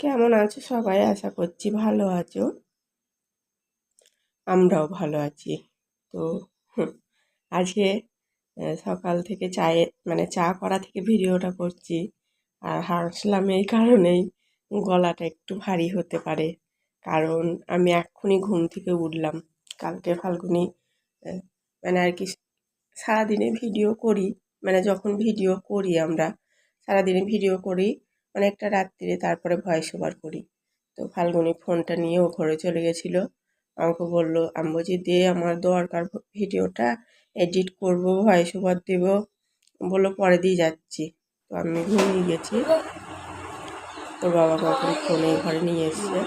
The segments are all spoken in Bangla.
কেমন আছো সবাই? আশা করছি ভালো আছো। আমরাও ভালো আছি। তো আজকে সকাল থেকে চায়ে মানে চা করা থেকে ভিডিওটা করছি। আর হাসলাম এই কারণেই গলাটা একটু ভারী হতে পারে। কারণ আমি এক্ষুনি ঘুম থেকে উঠলাম। কালকে ফাল্গুনি মানে আর কি সারাদিনে ভিডিও করি। মানে যখন ভিডিও করি আমরা, সারাদিনে ভিডিও করি অনেকটা রাত্রিরে তারপরে ভয়েস ওভার করি। তো ফাল্গুনি ফোনটা নিয়ে ও ঘরে চলে গেছিল। আমাকে বলল আমি বলছি দে আমার দরকার ভিডিওটা, এডিট করব ভয়েস ওভার দেবো। বলল, পরে দিয়ে যাচ্ছি। তো আমি ঘুমিয়ে গেছি। তোর বাবা কখন ফোনে ঘরে নিয়ে এসছে।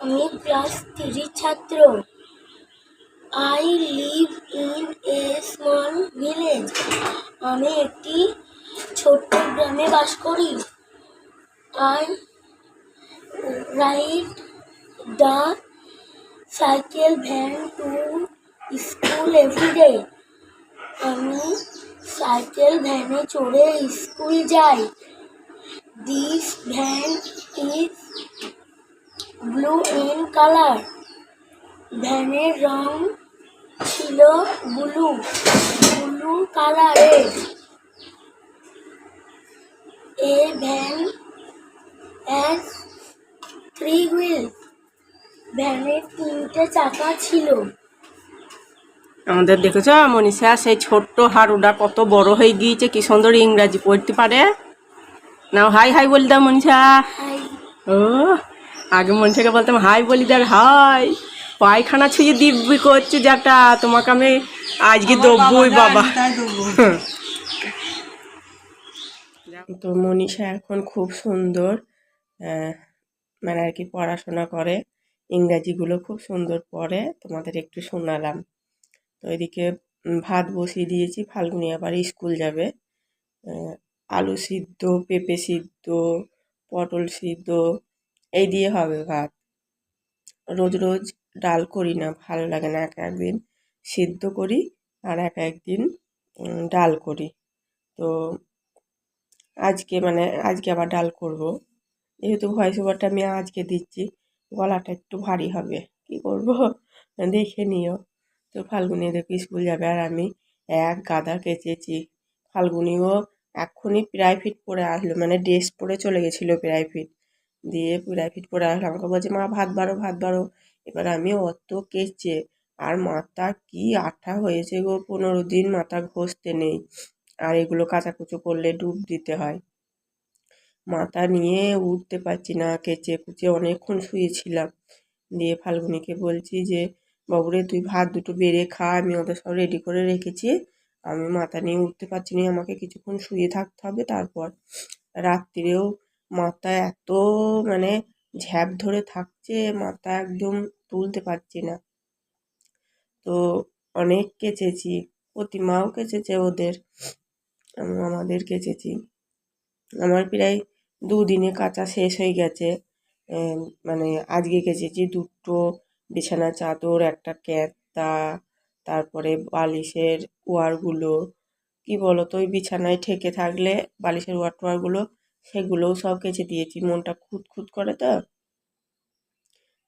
আমি ক্লাস থ্রি ছাত্র। I live in a small village আমি একটি ছোট্ট গ্রামে বাস করি। I ride the cycle van to school everyday আমি সাইকেল ভ্যানে চড়ে স্কুল যাই। This van is blue in colour ভ্যানের রং ছিল ব্লু ব্লু কালারের। A van as three wheel. ভ্যানের তিনটে চাকা ছিল। আমাদের দেখেছ মনীষা সেই ছোট্ট হারুটা কত বড় হয়ে গিয়েছে কি সুন্দর ইংরাজি পড়তে পারে। না হাই হাই বলি দাও মনীষা। ও আগে মনীষাকে বলতাম হাই বলি দেখ হাই। পায়খানা ছুঁয়ে দিব্যি করছে যেটা তোমাকে আমি আজকে দেবই বাবা তো মনীষা এখন খুব সুন্দর মানে আর কি পড়াশোনা করে ইংরাজিগুলো খুব সুন্দর পড়ে তোমাদের একটু শোনালাম। তো এদিকে ভাত বসিয়ে দিয়েছি ফাল্গুনি আবার স্কুল যাবে। আলু সিদ্ধ পেঁপে সিদ্ধ পটল সিদ্ধ এই দিয়ে হবে ভাত। রোজ রোজ ডাল করি না, ভালো লাগে না। এক একদিন সিদ্ধ করি আর এক একদিন ডাল করি। তো আজকে মানে আজকে আবার ডাল করব। যেহেতু ভয়েস ওভারটা আমি আজকে দিচ্ছি, গলাটা একটু ভারী হবে। কি করব? দেখে নিও। তো ফাল্গুনি দেখি স্কুল যাবে আর আমি এক গাদা কেচেছি। ফাল্গুনিও এক্ষুনি প্রাইভেট পরে আসলো মানে ড্রেস পরে চলে গেছিল প্রাইভেট দিয়ে প্রাইভেট পরে আসলো। আমাকে বলছে, মা, ভাত বাড়ো ভাত বাড়ো। এবার আমি অত কেচে, আর মাথা কি আঠা হয়েছে গো? পনেরো দিন মাথা ঘষতে নেই। আর এগুলো কাচাকুচো করলে ডুব দিতে হয়। মাথা নিয়ে উঠতে পারছি না, কেচে কুচে অনেকক্ষণ শুয়েছিলাম। দিয়ে ফাল্গুনিকে বলছি যে, বাবুরে, তুই ভাত দুটো বেড়ে খা, আমি ওদের সব রেডি করে রেখেছি। আমি মাথা নিয়ে উঠতে পারছি না, আমাকে কিছুক্ষণ শুয়ে থাকতে হবে তারপর। রাত্রিরেও মাথা এত মানে ঝ্যাপ ধরে থাকছে, মাথা একদম তুলতে পারছি না। তো অনেক কেচেছি, প্রতিমাও কেচেছে ওদের আমি আমাদের কেচেছি। আমার প্রায় দুদিনে কাচা শেষ হয়ে গেছে। মানে আজকে কেচেছি দুটো বিছানা, চাদর, একটা ক্যাঁতা, তারপরে বালিশের ওয়ারগুলো। কি বলো তো ওই বিছানায় ঠেকে থাকলে বালিশের ওয়ার টোয়ারগুলো সেগুলোও সব কেচে দিয়েছি, মনটা খুঁত খুঁত করে তো।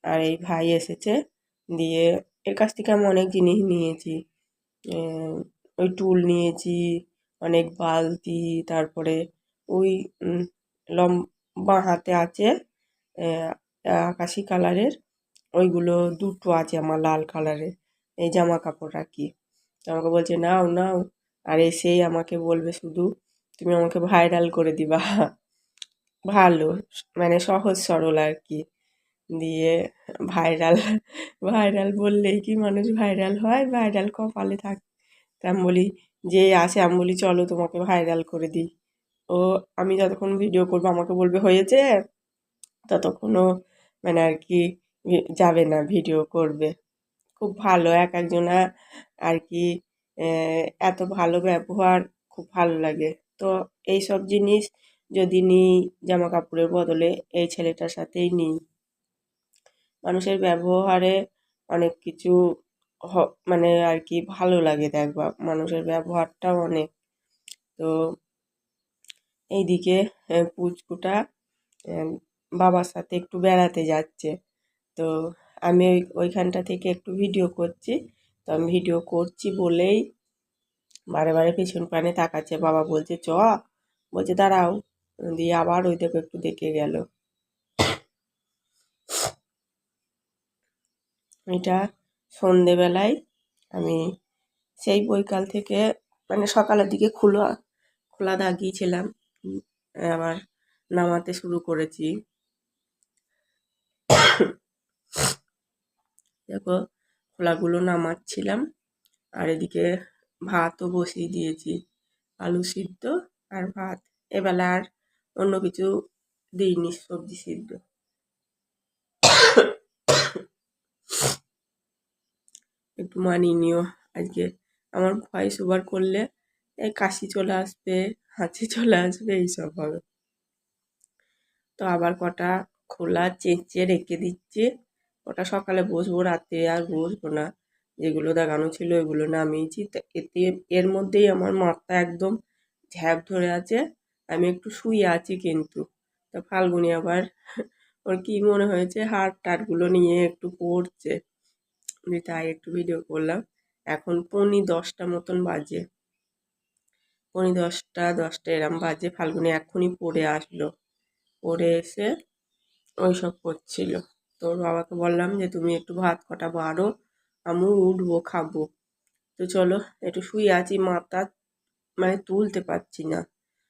আর এই ভাই এসেছে দিয়ে এর কাছ থেকে আমি অনেক জিনিস নিয়েছি। ওই টুল নিয়েছি, অনেক বালতি, তারপরে ওই লম্বা হাতে আছে আকাশি কালারের। ওইগুলো দুটো আছে আমার লাল কালারের, এই জামা কাপড় রাখি তো আমাকে বলছে, নাও নাও। আর এসেই আমাকে বলবে শুধু, তুমি আমাকে ভাইরাল করে দিবা। ভালো মানে সহজ সরল আর কি দিয়ে ভাইরাল ভাইরাল বললেই কি মানুষ ভাইরাল হয় ভাইরাল কপালে থাক। তা আমি বলি, যে আসে আমি বলি, চলো তোমাকে ভাইরাল করে দিই। ও, আমি যতক্ষণ ভিডিও করব, আমাকে বলবে, হয়েছে? ততক্ষণও মানে আর কি যাবে না ভিডিও করবে। খুব ভালো, এক একজনা আর কি এত ভালো ব্যবহার, খুব ভালো লাগে। তো এই সব জিনিস যদি নিই জামা কাপড়ের বদলে এই ছেলেটার সাথেই নিই। মানুষের ব্যবহারে অনেক কিছু মানে আর কি ভালো লাগে দেখবা মানুষের ব্যবহারটাও অনেক। তো এইদিকে পুচকুটা বাবার সাথে একটু বেড়াতে যাচ্ছে। তো আমি ওই, ওইখানটা থেকে একটু ভিডিও করছি। তো আমি ভিডিও করছি বলেই বারে বারে পেছন পানে তাকাচ্ছে। বাবা বলছে, চ। বলছে, দাঁড়াও। দিয়ে আবার ওই দেখো একটু দেখে গেল। এটা সন্ধেবেলায় আমি সেই বৈকাল থেকে মানে সকালের দিকে খোলা খোলা দাগিয়েছিলাম আবার নামাতে শুরু করেছি। দেখো, খোলাগুলো নামাচ্ছিলাম, আর এদিকে ভাতও বসিয়ে দিয়েছি, আলু সিদ্ধ আর ভাত। এবেলা আর অন্য কিছু দিইনি, সবজি সিদ্ধ। একটু মানিয়ে নিও আজকে। আমার ভয়েস ওভার করলে এই কাশি চলে আসবে, হাঁচি চলে আসবে, এইসব হবে। তো আবার কটা খোলা চেঁচে রেখে দিচ্ছি। ওটা সকালে বসবো, রাতে আর বসবো না। যেগুলো দেখানো ছিল এগুলো নামিয়েছি। এতে, এর মধ্যেই আমার মাথা একদম ঝ্যাপ ধরে আছে। আমি একটু শুয়ে আছি কিন্তু। তা ফাল্গুনি আবার ওর কি মনে হয়েছে হাড় টাড়গুলো নিয়ে একটু পড়ছে। তাই একটু ভিডিও করলাম। এখন পৌনি দশটা মতন বাজে। পৌনি দশটা দশটা এরম বাজে। ফাল্গুনি এখনই পড়ে আসলো। পড়ে এসে ওইসব করছিল। তোর বাবাকে বললাম যে, তুমি একটু ভাত কটা বাড়ো, আমি উঠবো, খাব। তো চলো, একটু শুয়ে আছি, মাথা মানে তুলতে পারছি না।